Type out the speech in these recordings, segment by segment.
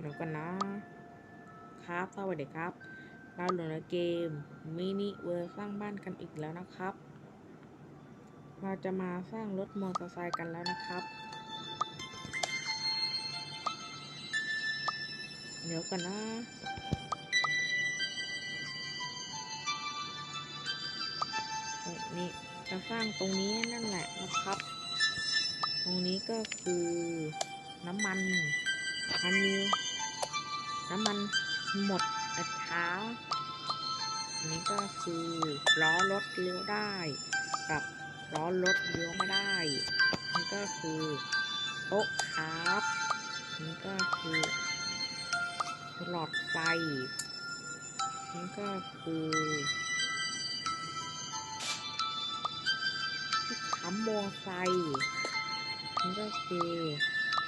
เดี๋ยวกันนะ ครับสวัสดีครับเราอยู่ในเกมมินิเวอร์สร้างบ้านกันอีกแล้วนะครับ เราจะมาสร้างรถมอเตอร์ไซค์กันแล้วนะครับ เดี๋ยวกันนะนี่จะสร้างตรงนี้นั่นแหละนะครับ ตรงนี้ก็คือน้ำมัน มันมีน้ำมันหมดนเช้าอันนี้ก็คือล้อรถเลี้ยวได้ กับล้อรถเลี้ยวไม่ได้นี่ก็คือโต๊ะครับนี่ก็คือหลอดไฟนี่ก็คือที่ค้ำมอไซนี่ก็คือ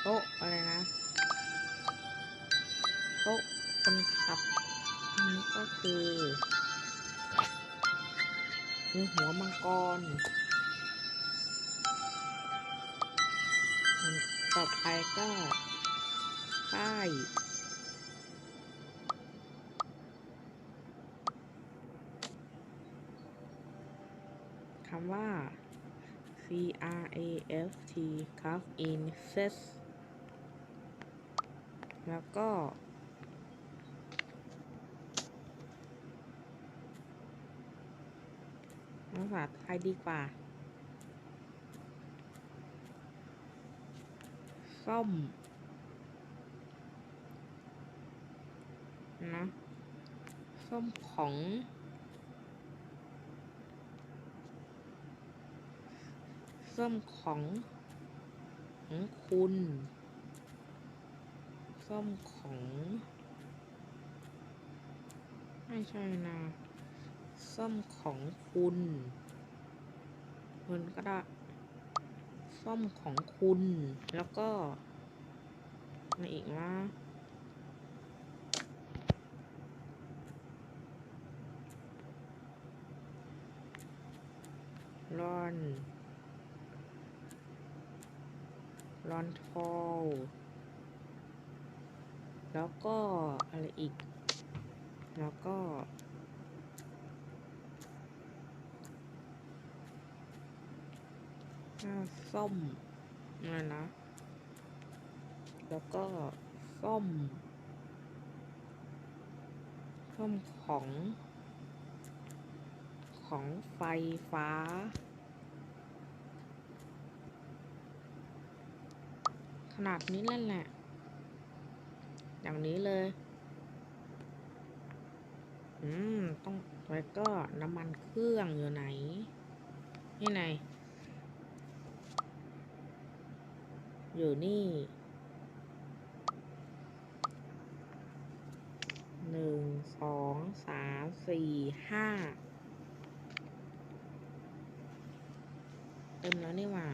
โต๊ะอะไรนะ โต๊ะคนขับอันนี้ก็คือมีหัวมังกร ต่อไปก็ป้ายคำว่า C R A F T craft in set แล้วก็ ภาษาไทยดีกว่า ส้มนะส้มของ ส้มของ ของคุณ ส้มของ ไม่ใช่นะ ส้มของคุณคุณก็ได้ส้มของคุณ แล้วก็อะไรอีกนะรอนรอนทอลแล้วก็อะไรอีก แล้วก็ หน้า ส้มนั่นนะ แล้วก็ส้ม ส้มของ ของไฟฟ้า ขนาดนี้นั่นแหละ อย่างนี้เลย อืม ต้องแล้วก็น้ำมันเครื่องอยู่ไหน นี่ไหน อยู่นี่หนึ่งสองสามสี่ห้าเต็มแล้วนี่หว่า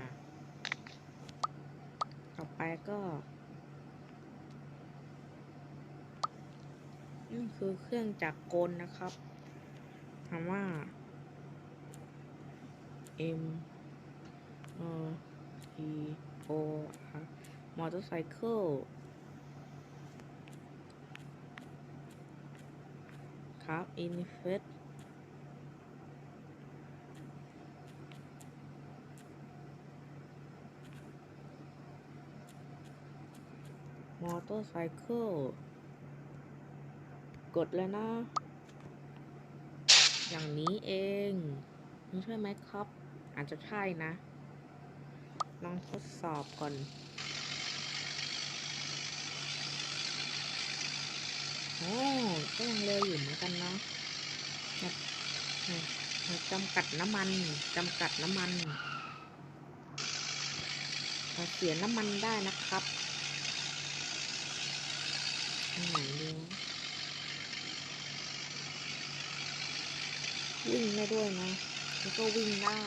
ต่อไปก็นี่คือเครื่องจักรกลนะครับคำว่า M เอ่อ T O R มอเตอร์ไซค์ครับอินเฟสมอเตอร์ไซค์กดแล้วนะ อย่างนี้เองใช่ไหมครับ อาจจะใช่นะ ลองทดสอบก่อน โอ้ก็ยังเร็วอยู่เหมือนกันนะจำกัดน้ำมันจำกัดน้ำมันเสียน้ำมันได้นะครับอันไหนดีวิ่งได้ด้วยนะแล้วก็วิ่งได้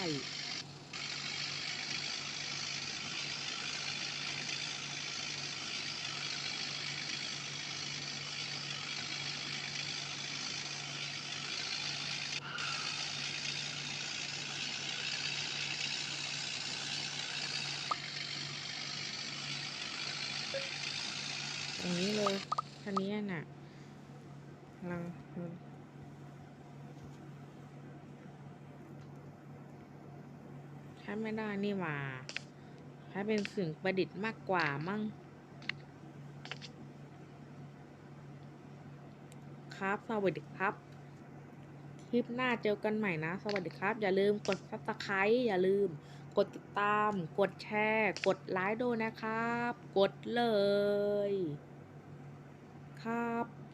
เลยท่านี้น่ะเราใช้ไม่ได้นี่หว่าใช้เป็นสิ่งประดิษฐ์มากกว่ามั่งครับสวัสดีครับ คลิปหน้าเจอกันใหม่นะ สวัสดีครับ อย่าลืมกด subscribe อย่าลืม กดติดตาม กดแชร์ กดไลค์ด้วยนะครับ กดเลย ครับ